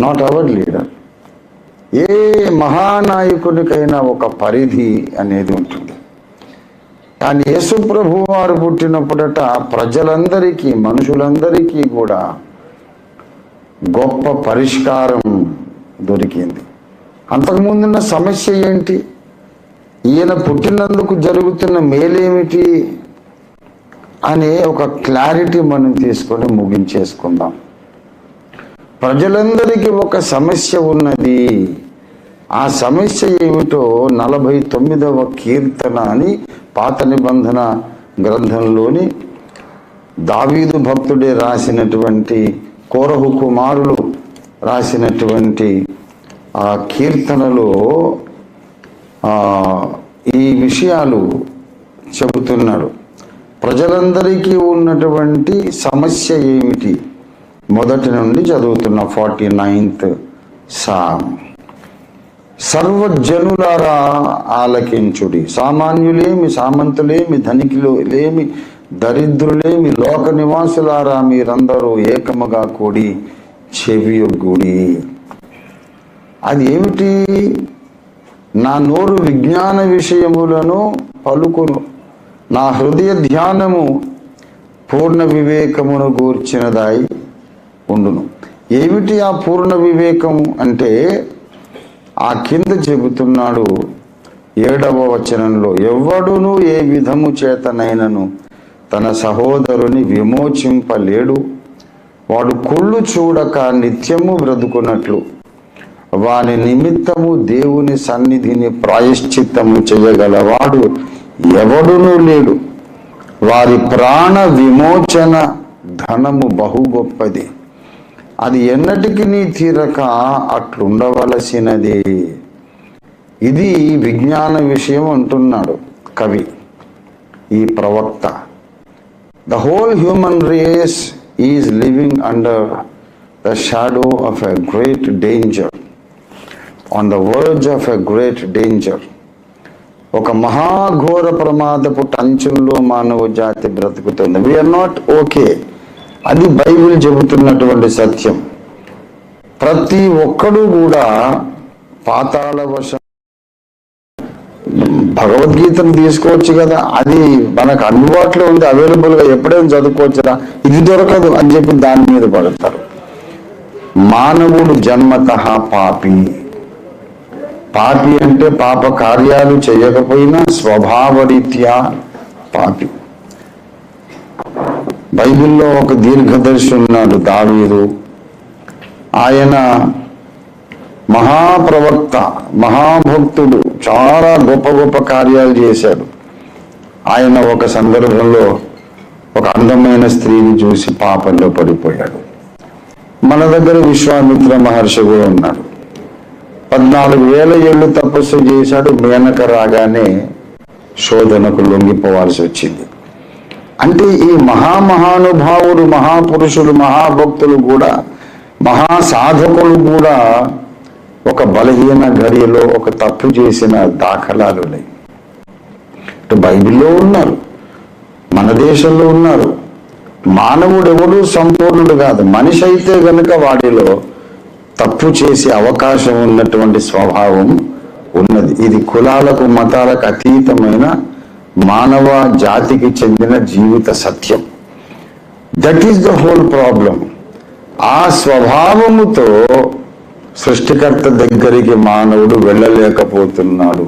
Not our leader ఏ మహానాయకునికైనా ఒక పరిధి అనేది ఉంటుంది. కానీ యేసుప్రభు వారు పుట్టినప్పుడట ప్రజలందరికీ మనుషులందరికీ కూడా గొప్ప పరిష్కారం దొరికింది. అంతకుముందున్న సమస్య ఏంటి? ఈయన పుట్టినందుకు జరుగుతున్న మేలేమిటి? అనే ఒక క్లారిటీ మనం తీసుకొని ముగించేసుకుందాం. ప్రజలందరికీ ఒక సమస్య ఉన్నది. ఆ సమస్య ఏమిటో నలభై తొమ్మిదవ కీర్తన అని పాత నిబంధన గ్రంథంలోని దావీదు భక్తుడే రాసినటువంటి కోరహు కుమారులు రాసినటువంటి ఆ కీర్తనలో ఈ విషయాలు చెబుతున్నాడు. ప్రజలందరికీ ఉన్నటువంటి సమస్య ఏమిటి? మొదటి నుండి చదువుతున్న ఫార్టీ నైన్త్ సామ్. సర్వజనులారా ఆలకించుడి. సామాన్యులేమి సామంతులేమి ధనికులు లేమి దరిద్రులేమి లోక నివాసులారా మీరందరూ ఏకముగా కూడి చెవియొగ్గుడి. అది ఏమిటి? నా నోరు విజ్ఞాన విషయములను పలుకును. నా హృదయ ధ్యానము పూర్ణ వివేకమును గూర్చినదాయి. ఉండును. ఏమిటి ఆ పూర్ణ వివేకం అంటే? ఆ కింద చెబుతున్నాడు ఏడవ వచనంలో ఎవ్వడును ఏ విధము చేతనైనను తన సహోదరుని విమోచింపలేడు. వాడు కుళ్ళు చూడక నిత్యము బ్రతుకున్నట్లు వాని నిమిత్తము దేవుని సన్నిధిని ప్రాయశ్చిత్తము చేయగలవాడు ఎవడునూ లేడు. వారి ప్రాణ విమోచన ధనము బహు గొప్పది అది ఎన్నటికి నీ తీరక అట్లుండవలసినది. ఇది విజ్ఞాన విషయం అంటున్నాడు కవి ఈ ప్రవక్త. The whole human race is living under the shadow of a great danger on the verge of a great danger ఒక మహాఘోర ప్రమాదపు టంచుల్లో మానవ జాతి బ్రతుకుతుంది. వీఆర్ నాట్ ఓకే అది బైబిల్ చెబుతున్నటువంటి సత్యం. ప్రతి ఒక్కడు కూడా పాతాళ వశ భగవద్గీతను తీసుకోవచ్చు కదా అది మనకు అందుబాటులో ఉంది అవైలబుల్గా ఎప్పుడైనా చదువుకోవచ్చురా ఇది దొరకదు అని చెప్పి దాని మీద పడతారు. మానవుడు జన్మత పాపి. పాపి అంటే పాప కార్యాలు చేయకపోయినా స్వభావరీత్యా పాపి. బైబిల్లో ఒక దీర్ఘదర్శి ఉన్నాడు దావీదు. ఆయన మహాప్రవక్త మహాభక్తుడు చాలా గొప్ప గొప్ప కార్యాలు చేశాడు. ఆయన ఒక సందర్భంలో ఒక అందమైన స్త్రీని చూసి పాపంలో పడిపోయాడు. మన దగ్గర విశ్వామిత్ర మహర్షి కూడా ఉన్నాడు. పద్నాలుగు వేల ఏళ్ళు తపస్సు చేశాడు మేనక రాగానే శోధనకు లొంగిపోవాల్సి వచ్చింది. అంటే ఈ మహామహానుభావులు మహాపురుషులు మహాభక్తులు కూడా మహాసాధకులు కూడా ఒక బలహీన గడియలో ఒక తప్పు చేసిన దాఖలాలు ఇటు బైబిల్లో ఉన్నారు మన దేశంలో ఉన్నారు. మానవుడు ఎవడు సంపూర్ణుడు కాదు. మనిషి అయితే గనుక వాడిలో తప్పు చేసే అవకాశం ఉన్నటువంటి స్వభావం ఉన్నది. ఇది కులాలకు మతాలకు అతీతమైన మానవ జాతికి చెందిన జీవిత సత్యం. That is the whole problem ఆ స్వభావముతో సృష్టికర్త దగ్గరికి మానవుడు వెళ్ళలేకపోతున్నాడు.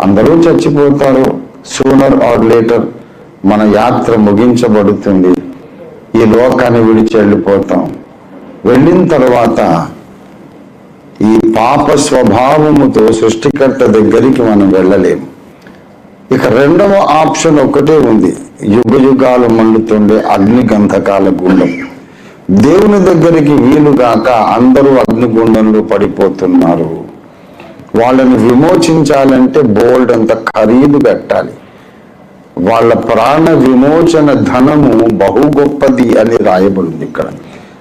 అందరూ చచ్చిపోతారు. సూనర్ ఆర్ లేటర్ మన యాత్ర ముగించబడుతుంది. ఈ లోకాన్ని విడిచి వెళ్ళిపోతాం. వెళ్ళిన తర్వాత ఈ పాప స్వభావముతో సృష్టికర్త దగ్గరికి మనం వెళ్ళలేము. ఇక రెండవ ఆప్షన్ ఒకటే ఉంది. యుగ యుగాలు మండుతుండే అగ్నిగంధకాల గుండం. దేవుని దగ్గరికి వీలుగాక అందరూ అగ్నిగుండంలో పడిపోతున్నారు. వాళ్ళని విమోచించాలంటే బోల్డ్ అంత ఖరీదు పెట్టాలి. వాళ్ళ ప్రాణ విమోచన ధనము బహు గొప్పది అని రాయబడింది ఇక్కడ.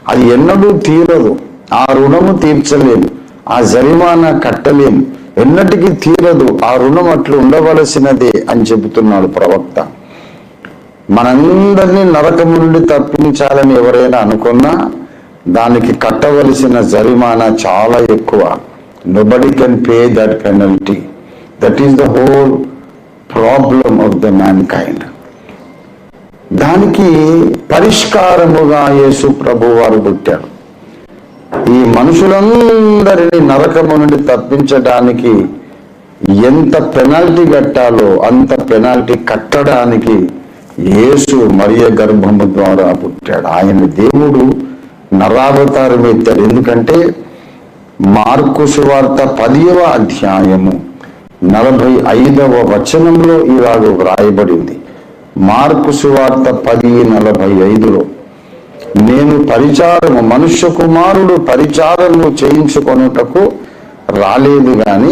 అది ఎన్నడూ తీరదు. ఆ రుణము తీర్చలేము. ఆ జరిమానా కట్టలేము. ఎన్నటికీ తీరదు ఆ రుణం అట్లు ఉండవలసినదే అని చెబుతున్నాడు ప్రవక్త. మనందరినీ నరకము నుండి తప్పించాలని ఎవరైనా అనుకున్నా దానికి కట్టవలసిన జరిమానా చాలా ఎక్కువ. Nobody can pay that penalty that is the whole problem of the mankind దానికి పరిష్కారముగా యేసు ప్రభు వారు పుట్టారు ఈ మనుషులందరినీ నరకము నుండి తప్పించడానికి ఎంత పెనాల్టీ కట్టాలో అంత పెనాల్టీ కట్టడానికి యేసు మరియ గర్భము ద్వారా పుట్టాడు. ఆయన దేవుడు నరావతారం ఎత్తాడు ఎందుకంటే మార్కు సువార్త పదివ అధ్యాయము నలభై ఐదవ వచనంలో ఇలాగ వ్రాయబడింది. మార్కు సువార్త పది నలభై ఐదులో నేను పరిచారము మనుష్య కుమారుడు పరిచారము చేయించుకొనుటకు రాలేదు గాని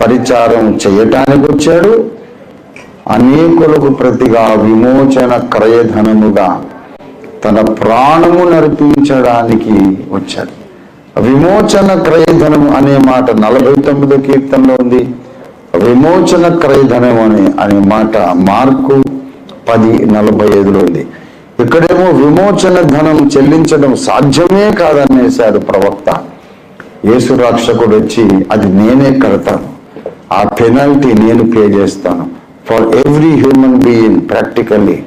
పరిచారం చేయటానికి వచ్చాడు. అనేకులకు ప్రతిగా విమోచన క్రయధనముగా తన ప్రాణము నడిపించడానికి వచ్చాడు. విమోచన క్రయధనం అనే మాట నలభై తొమ్మిదో కీర్తనలో ఉంది. విమోచన క్రయధనం అనే అనే మాట మార్కు పది నలభై ఐదులో ఉంది. ఇక్కడేమో విమోచన ధనం చెల్లించడం సాధ్యమే కాదనేశాడు ప్రవక్త. యేసు రక్షకుడు వచ్చి అది నేనే కడతాను. ఆ పెనాల్టీ నేను పే చేస్తాను. For every human being practically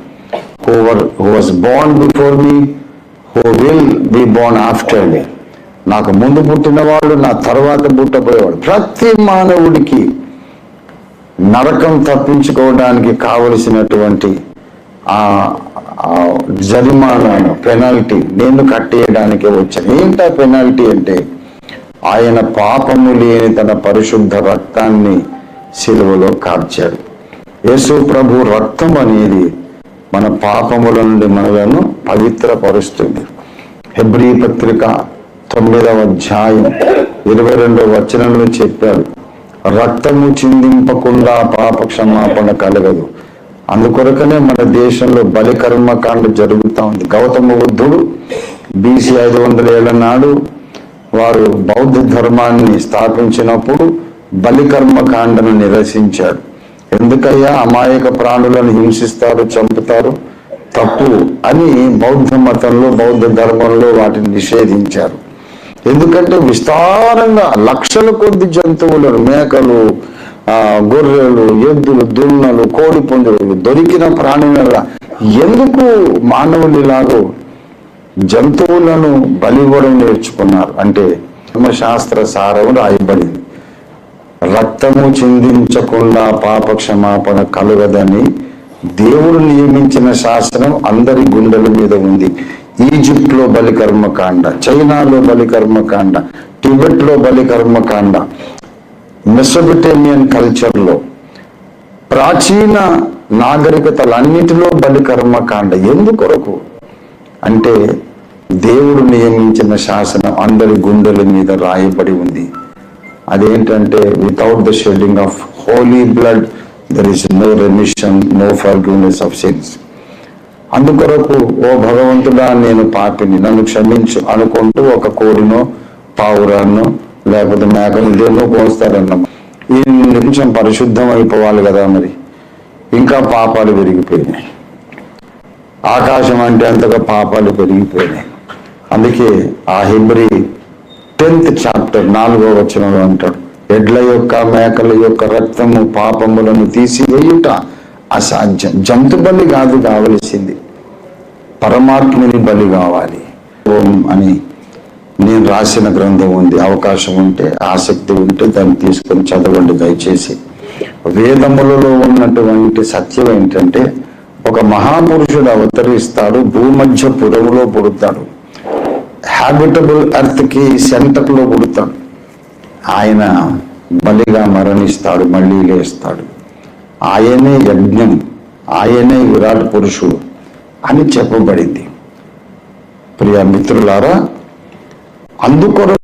whoever who was born before me who will be born after me నాకు ముందు పుట్టినవాడు నా తర్వాత పుట్టబోయేవాడు. ప్రతి మానవుడికి నరకం తప్పించుకోవడానికి కావలసినటువంటి ఆ జరిమానాను పెనాల్టీ నేను కట్టేయడానికి వచ్చాను. ఏంటా పెనాల్టీ అంటే ఆయన పాపము లేని తన పరిశుద్ధ రక్తాన్ని సిలువలో కార్చాడు. యేసు ప్రభు రక్తం అనేది మన పాపముల నుండి మనలను పవిత్రపరుస్తుంది. హెబ్రీ పత్రిక తొమ్మిదవ అధ్యాయం ఇరవై రెండవ వచనంలో చెప్పాడు రక్తము చిందింపకుండా పాప క్షమాపణ కలగదు. అందుకొరకనే మన దేశంలో బలి కర్మకాండ జరుగుతూ ఉంది. గౌతమ బుద్ధుడు బీసీ ఐదు వందల ఏళ్ళ నాడు వారు బౌద్ధ ధర్మాన్ని స్థాపించినప్పుడు బలి కర్మకాండను నిరసించాడు. ఎందుకయ్యా అమాయక ప్రాణులను హింసిస్తారు చంపుతారు? తప్పు అని బౌద్ధ మతంలో బౌద్ధ ధర్మంలో వాటిని నిషేధించారు. ఎందుకంటే విస్తారంగా లక్షల కొద్ది జంతువులను మేకలు గొర్రెలు ఎద్దులు దున్నలు కోడి పుంజులు దొరికిన ప్రాణుల ఎందుకు మానవులు ఇలాగో జంతువులను బలివ్వడం నేర్చుకున్నారు? అంటే ధర్మశాస్త్ర సారం రాయబడింది. రక్తము చిందించకుండా పాప క్షమాపణ కలుగదని దేవుడు నియమించిన శాసనం అందరి గుండెల మీద ఉంది. ఈజిప్ట్లో బలికర్మకాండ చైనాలో బలికర్మకాండ టిబెట్లో టిబెట్లో మెసోపిటేమియన్ కల్చర్లో ప్రాచీన నాగరికతలన్నిటిలో బలి కర్మకాండ ఎందుకొరకు? అంటే దేవుడు నియమించిన శాసనం అందరి గుండెల మీద రాయబడి ఉంది. అదేంటంటే without the shedding of holy blood there is no remission no forgiveness of sins అందుకొరకు ఓ భగవంతుడా నేను పాపిని నన్ను క్షమించు అనుకుంటూ ఒక కోడినో పావురాన్నో లేకపోతే మేకలు దేన్నో పోస్తారన్నమాట ఈ నిమిషం పరిశుద్ధం అయిపోవాలి కదా మరి. ఇంకా పాపాలు పెరిగిపోయినాయి. ఆకాశం అంటే అంతగా పాపాలు పెరిగిపోయినాయి. అందుకే ఆ హిబ్రి టెన్త్ చాప్టర్ నాలుగో వచనంలో అంటాడు ఎడ్ల యొక్క మేకల యొక్క రక్తము పాపములను తీసివేయుట అసాధ్యం. జంతు బలి కాదు కావలసింది. పరమాత్మని బలి కావాలి. ఓం అని నేను రాసిన గ్రంథం ఉంది అవకాశం ఉంటే ఆసక్తి ఉంటే దాన్ని తీసుకొని చదవండి దయచేసి. వేదములలో ఉన్నటువంటి సత్యం ఏంటంటే ఒక మహాపురుషుడు అవతరిస్తాడు భూమధ్య పురములో పుడతాడు. హ్యాబిటబుల్ అర్త్కి సెంటర్లో పుడతాడు. ఆయన బలిగా మరణిస్తాడు మళ్ళీ లేస్తాడు. ఆయనే యజ్ఞం ఆయనే విరాట్ పురుషుడు అని చెప్పబడింది. ప్రియ మిత్రులారా అందుకొరకు